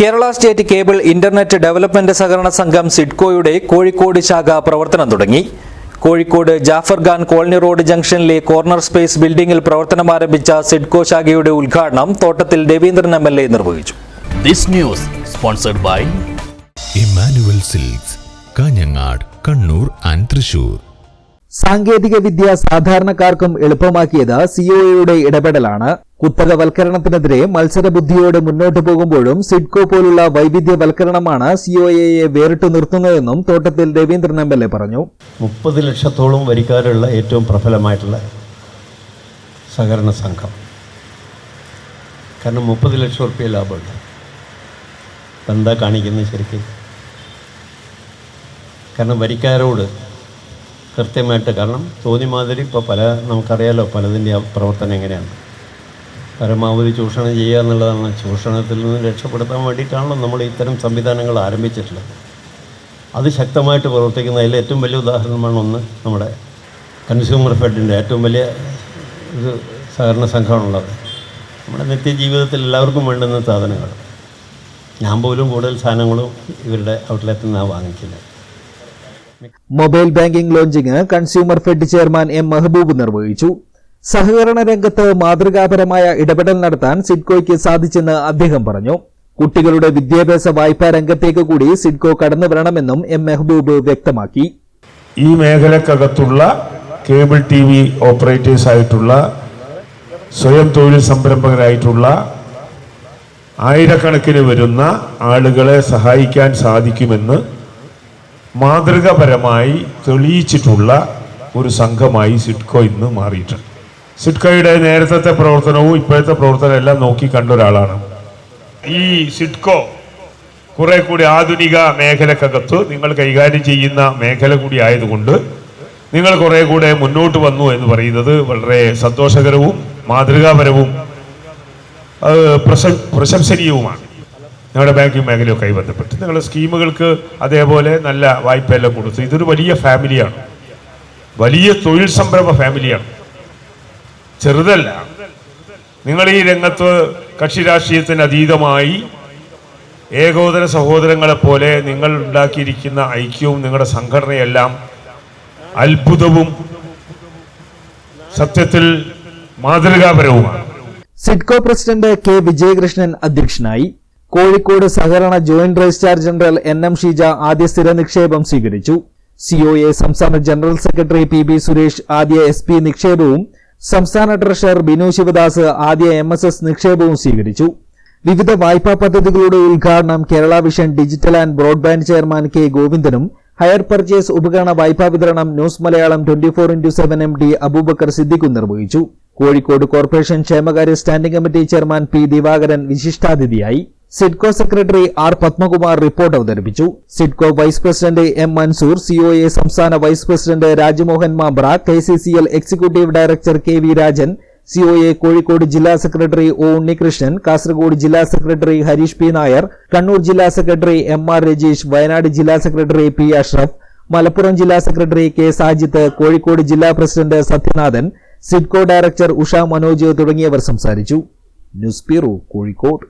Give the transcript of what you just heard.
Kerala state cable internet development സഹകരണ സംഘം സിഡ്കോയുടെ കോഴിക്കോട് ശാഖ പ്രവർത്തനം തുടങ്ങി. കോഴിക്കോട് ജാഫർ ഖാൻ കോളനി റോഡ് ജംഗ്ഷനിലെ കോർണർ സ്പേസ് ബിൽഡിംഗിൽ പ്രവർത്തനം ആരംഭിച്ച സിഡ്കോ ശാഖയുടെ ഉദ്ഘാടനം Thottathil Raveendran M L A നിർവഹിച്ചു. This news sponsored by Emmanuel Silks Kanhangad Kannur and Thrissur. സാങ്കേതിക വിദ്യ സാധാരണക്കാർക്കും എളുപ്പമാക്കിയത് സിഒയുടെ ഇടപെടലാണ്. കുത്തകവൽക്കരണത്തിനെതിരെ മത്സരബുദ്ധിയോടെ മുന്നോട്ടു പോകുമ്പോഴും സിഡ്കോ പോലുള്ള വൈവിധ്യവൽക്കരണമാണ് സിഒഎയെ വേറിട്ടു നിർത്തുന്നതെന്നും തോട്ടത്തിൽ രവീന്ദ്രൻ എം എൽ എ പറഞ്ഞു. മുപ്പത് ലക്ഷത്തോളം വരിക്കാരുള്ള ഏറ്റവും പ്രബലമായിട്ടുള്ള സഹകരണ സംഘം. കാരണം മുപ്പത് ലക്ഷം റുപ്യ ലാഭമുണ്ട്. എന്താ കാണിക്കുന്നത് ശരിക്കും? കാരണം വരിക്കാരോട് കൃത്യമായിട്ട് കാരണം തോന്നി മാതിരി ഇപ്പോൾ പല നമുക്കറിയാലോ പലതിന്റെ പ്രവർത്തനം എങ്ങനെയാണ്. പരമാവധി ചൂഷണം ചെയ്യുക എന്നുള്ളതാണ്. ചൂഷണത്തിൽ നിന്ന് രക്ഷപ്പെടുത്താൻ വേണ്ടിയിട്ടാണല്ലോ നമ്മൾ ഇത്തരം സംവിധാനങ്ങൾ ആരംഭിച്ചിട്ടുള്ളത്. അത് ശക്തമായിട്ട് പ്രവർത്തിക്കുന്ന പ്രവർത്തിക്കുന്നതിൽ ഏറ്റവും വലിയ ഉദാഹരണമാണ് ഒന്ന് നമ്മുടെ കൺസ്യൂമർ ഫെഡിന്റെ ഏറ്റവും വലിയ ഒരു സഹകരണ സംഘമാണുള്ളത്. നമ്മുടെ നിത്യജീവിതത്തിൽ എല്ലാവർക്കും വേണ്ടുന്ന സാധനങ്ങൾ. ഞാൻ പോലും കൂടുതൽ സാധനങ്ങളും ഇവരുടെ ഔട്ട്ലെറ്റിൽ നിന്നാണ് വാങ്ങിക്കുന്നത്. Mobile banking launching consumer fed chairman M Mehaboob നിർവഹിച്ചു. സഹകരണ രംഗത്ത് മാതൃകാപരമായ ഇടപെടൽ നടത്താൻ സിഡ്കോയ്ക്ക് സാധിച്ചെന്ന് അദ്ദേഹം പറഞ്ഞു. കുട്ടികളുടെ വിദ്യാഭ്യാസ വായ്പാ രംഗത്തേക്ക് കൂടി സിഡ്കോ കടന്നു വരണമെന്നും എം. മെഹബൂബ് വ്യക്തമാക്കി. ഈ മേഖലക്കകത്തുള്ള കേബിൾ ടി വി ഓപ്പറേറ്റേഴ്സ് ആയിട്ടുള്ള സ്വയം തൊഴിൽ സംരംഭകരായിട്ടുള്ള ആയിരക്കണക്കിന് വരുന്ന ആളുകളെ സഹായിക്കാൻ സാധിക്കുമെന്ന് മാതൃകപരമായി തെളിയിച്ചിട്ടുള്ള ഒരു സംഘമായി സിഡ്കോ ഇന്ന് മാറിയിട്ടുണ്ട്. സിഡ്കോയുടെ നേരത്തെ പ്രവർത്തനവും ഇപ്പോഴത്തെ പ്രവർത്തനവും എല്ലാം നോക്കി കണ്ട ഒരാളാണ്. ഈ സിഡ്കോ കുറെ കൂടി ആധുനിക മേഖലക്കകത്ത് നിങ്ങൾ കൈകാര്യം ചെയ്യുന്ന മേഖല കൂടി ആയതുകൊണ്ട് നിങ്ങൾ കുറെ കൂടെ മുന്നോട്ട് വന്നു എന്ന് പറയുന്നത് വളരെ സന്തോഷകരവും മാതൃകാപരവും പ്രശംസനീയവുമാണ്. ഞങ്ങളുടെ ബാങ്കിങ് മേഖലയൊക്കെ ബന്ധപ്പെട്ട്. നിങ്ങളുടെ സ്കീമുകൾക്ക് അതേപോലെ നല്ല വായ്പയെല്ലാം കൊടുത്തു ഇതൊരു വലിയ ഫാമിലിയാണ് വലിയ തൊഴിൽ സംരംഭ ഫാമിലിയാണ് ചെറുതല്ല. നിങ്ങൾ ഈ രംഗത്ത് കക്ഷി രാഷ്ട്രീയത്തിന് അതീതമായി ഏകോദര സഹോദരങ്ങളെ പോലെ നിങ്ങൾ ഉണ്ടാക്കിയിരിക്കുന്ന ഐക്യവും നിങ്ങളുടെ സംഘടനയെല്ലാം അത്ഭുതവും സത്യത്തിൽ മാതൃകാപരവുമാണ്. സിഡ്കോ പ്രസിഡന്റ് കെ വിജയകൃഷ്ണൻ അധ്യക്ഷനായി കോഴിക്കോട് സഹകരണ joint registrar general N M Sheeja ആദ്യ സ്ഥിര നിക്ഷേപം സ്വീകരിച്ചു സിഒഎ സംസ്ഥാന general secretary P B Suresh ആദ്യ എസ് നിക്ഷേപവും സംസ്ഥാന ട്രഷറർ ബിനു ശിവദാസ് ആദ്യ എം എസ് എസ് നിക്ഷേപവും സ്വീകരിച്ചു. വിവിധ വായ്പാ പദ്ധതികളുടെ ഉദ്ഘാടനം Kerala vision digital and broadband chairman K ഗോവിന്ദനും hire purchase ഉപകരണ വായ്പാ വിതരണം news Malayalam twenty four into seven M D Aboobacker സിദ്ദിഖും നിർവഹിച്ചു. കോഴിക്കോട് കോർപ്പറേഷൻ ക്ഷേമകാര്യ standing committee chairman P Divakaran വിശിഷ്ടാതിഥിയായി. Sidco secretary R Padmakumar report അവതരിപ്പിച്ചു. Sidco vice president M Mansoor COA സംസ്ഥാന vice president Rajmohan Mabra K C C L executive director K V Rajan COA Kozhikode ജില്ലാ secretary O Unnikrishnan Kasaragod ജില്ലാ secretary Harish P Nair Kannur ജില്ലാ secretary M R Rajeesh Wayanad ജില്ലാ secretary P Ashraf Malappuram ജില്ലാ secretary K Sajith Kozhikode ജില്ലാ president Sathyanathan SIDCO director Usha Manoj തുടങ്ങിയവർ സംസാരിച്ചു. News bureau Kozhikode.